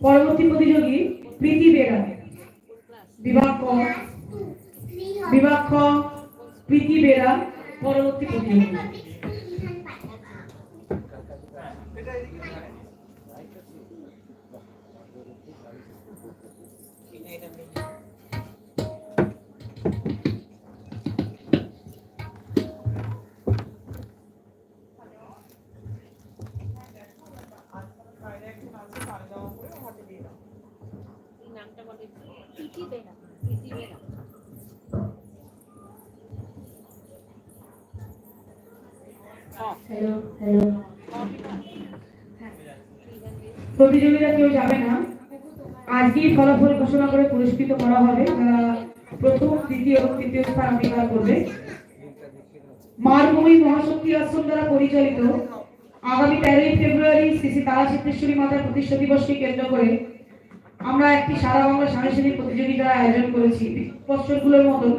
পরবর্তী প্রতিযোগী প্রীতি বেগম। বিভাগ বিভাগ প্রীতি বেরা পরবর্তী প্রতিযোগী। বলে বেরা হ্যালো হ্যালো প্রতিযোগিতা কেউ যাবে না। আজকেই ফলাফল ঘোষণা করে পুরস্কৃত করা হবে। যারা প্রথম দ্বিতীয় এবং তৃতীয় স্থান অধিকার করবে। মারভূমি মহাশক্তি আশ্রম দ্বারা পরিচালিত আগামী তেরোই ফেব্রুয়ারি শ্রী শ্রী তারা চিত্রেশ্বরী মাতার প্রতিষ্ঠা দিবসকে কেন্দ্র করে আমরা একটি সারা বাংলা সাংস্কৃতিক প্রতিযোগিতার আয়োজন করেছি। বছরগুলোর মতন।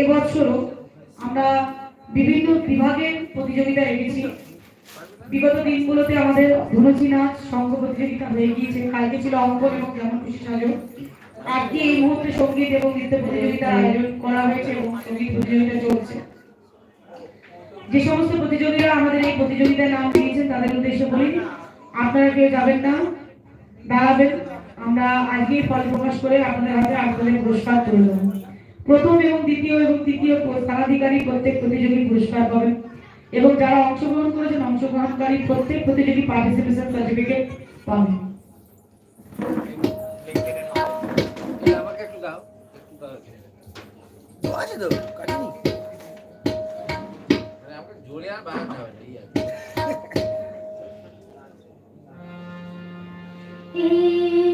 এবছরও আমরা বিভিন্ন বিভাগের প্রতিযোগিতা রেখেছি বিগত দিনগুলোতে আমাদের ধনুচি নাচ সঙ্গ প্রতিযোগিতা হয়ে গিয়েছে। কালকে ছিল অঙ্কন এবং যেমন খুশি সাজো। আজকে এই মুহূর্তে সংগীত এবং নৃত্য প্রতিযোগিতার আয়োজন করা হয়েছে এবং সংগীত প্রতিযোগিতা চলছে। যে সমস্ত প্রতিযোগীরা আমাদের এই প্রতিযোগিতায় নাম দিয়েছেন, তাদের উদ্দেশ্যে বলি, আপনারা কেউ যাবেন না, দাঁড়াবেন। আমরা আজকেই ফল প্রকাশ করে আপনাদের হাতে আপনাদের পুরস্কার তুলে দেবো প্রথম এবং দ্বিতীয় এবং তৃতীয় স্থানাধিকারী প্রত্যেক প্রতিযোগী পুরস্কার পাবেন এবং যারা অংশগ্রহণ করেছেন, অংশগ্রহণকারী প্রত্যেক প্রতিযোগী পার্টিসিপেশন সার্টিফিকেট পাবেন জোরে আর কি।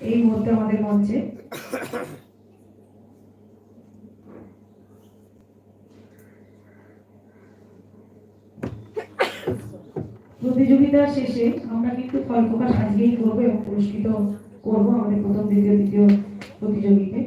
এই মুহূর্তে আমাদের মঞ্চে। প্রতিযোগিতার শেষে আমরা কিন্তু ফল প্রকাশ আজকেই করব এবং পুরস্কৃত করব আমাদের প্রথম, দ্বিতীয় দ্বিতীয় প্রতিযোগিতায়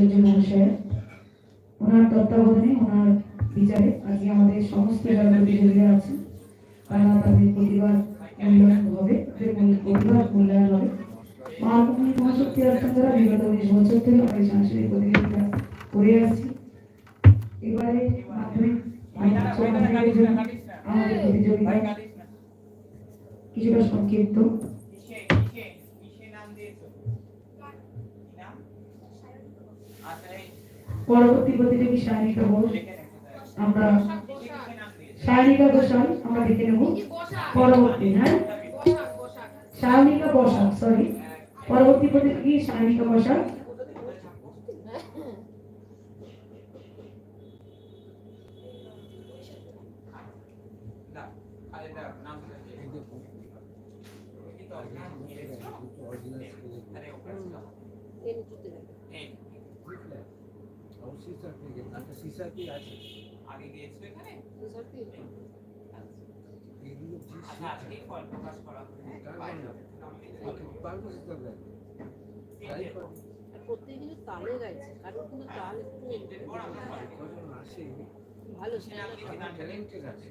ভট্টাচার্য মহাশয় ওনার তত্ত্বাবধানে, ওনার বিচারে আজকে আমাদের সমস্ত যারা প্রতিযোগীরা আছে তারা তাদের প্রতিভা মূল্যায়ন হবে মূল- মূল্যায়ন হবে। মহাকবি মহাশক্তি অর্থন দ্বারা বিগত উনিশ বছর ধরে আমাদের সাংস্কৃতিক প্রতিযোগিতা করে আসছি। এবারে আমাদের প্রতিযোগিতা কিছুটা সংক্ষিপ্ত। পরবর্তী প্রতিযোগী সায়নিকা ঘোষ, আমরা সায়নিকা ঘোষাল, আমরা দেখে নেব। পরবর্তী হ্যাঁ? সায়নিকা বসাক সরি পরবর্তী প্রতিযোগী সায়নিকা বসাক কি আছে আগে গিয়েছিল এখানে আচ্ছা ফল প্রকাশ করা হ্যাঁ, মানে? কিন্তু তালে গাইছে কারোর কিন্তু তাল একটু ভালো সেটা ট্যালেন্টেড আছে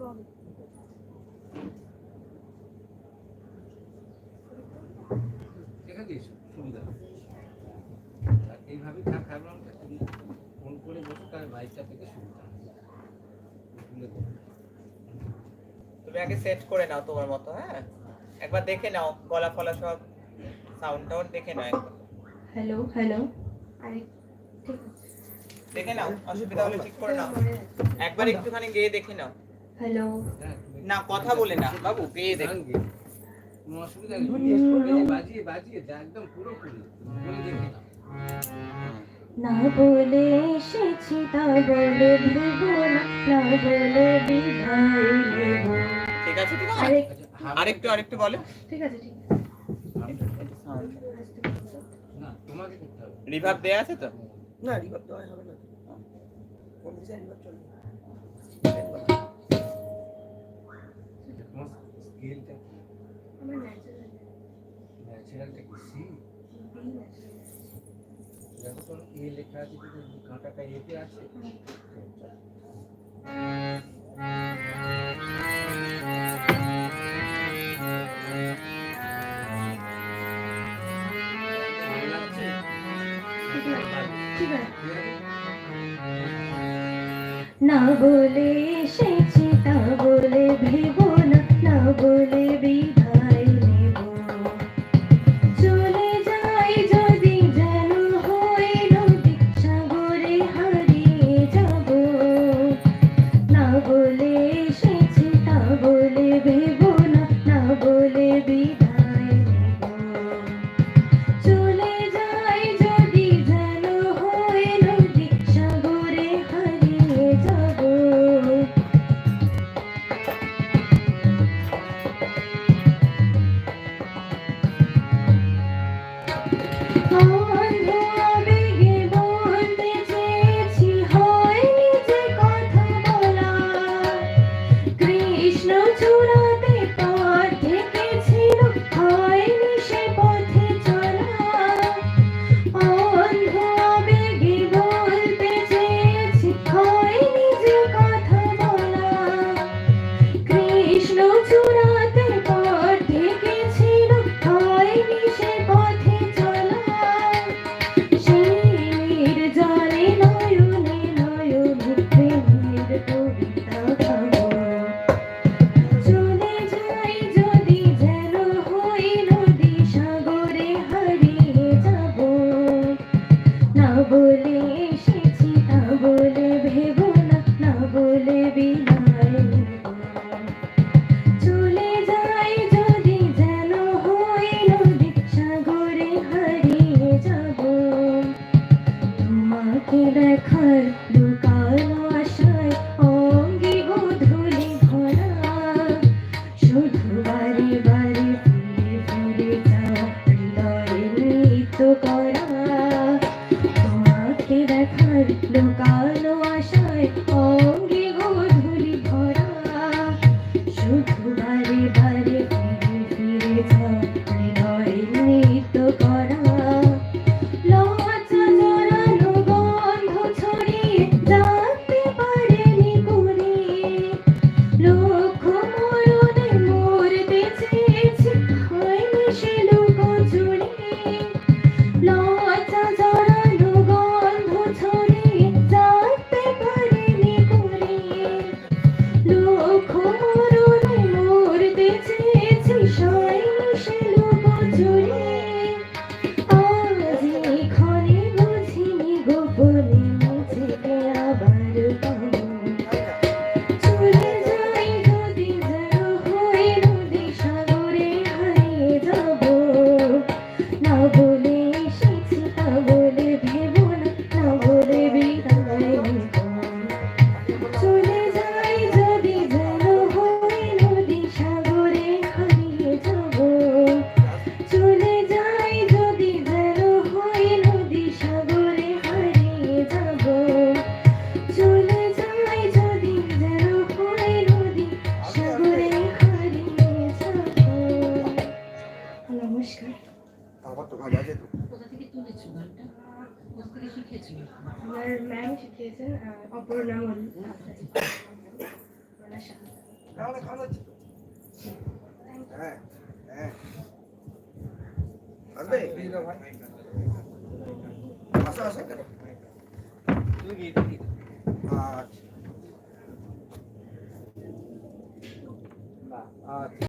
গম সুবিধা। এইভাবে তুমি ফোন করে বসো তাহলে বাইকটা থেকে সুবিধা। তুমি আগে সেট করে নাও তোমার মতো হ্যাঁ? একবার দেখে নাও গলা ফলা সব সাউন্ড টাউন্ড দেখে নাও একবার। হ্যালো হ্যালো আরে দেখে নাও অসুবিধা হলে ঠিক করে নাও। একবার একটুখানি গিয়ে দেখে নাও। হ্যালো হ্যাঁ, না কথা বলে না বাবু গেয়ে দেখো গান গেয়ে। কোনো অসুবিধা নেই বাজিয়ে বাজিয়ে যা একদম পুরোপুরি। বলে দেখে নাও। না বলে এসেছি তা বলে ভেব না না বলে বিদায় নেব ঠিক আছে ঠিক আছে। আরে আরেকটু আরেকটু বলো। ঠিক আছে ঠিক আছে। না রিভার্ব দেয়া আছে তো? না রিভাব দেওয়া হবে না। কোন বিষয়ে রিভাব চলবে আমার ন্যাচারাল ন্যাচারালটা কি সি দেখো তো এ লেখা আছে কিন্তু কাঁটাটা এতে আছে ভালো লাগছে? ঠিক আছে না বলে বলে কে দেখায় দু কালো আসবে আসো আসো আচ্ছা আচ্ছা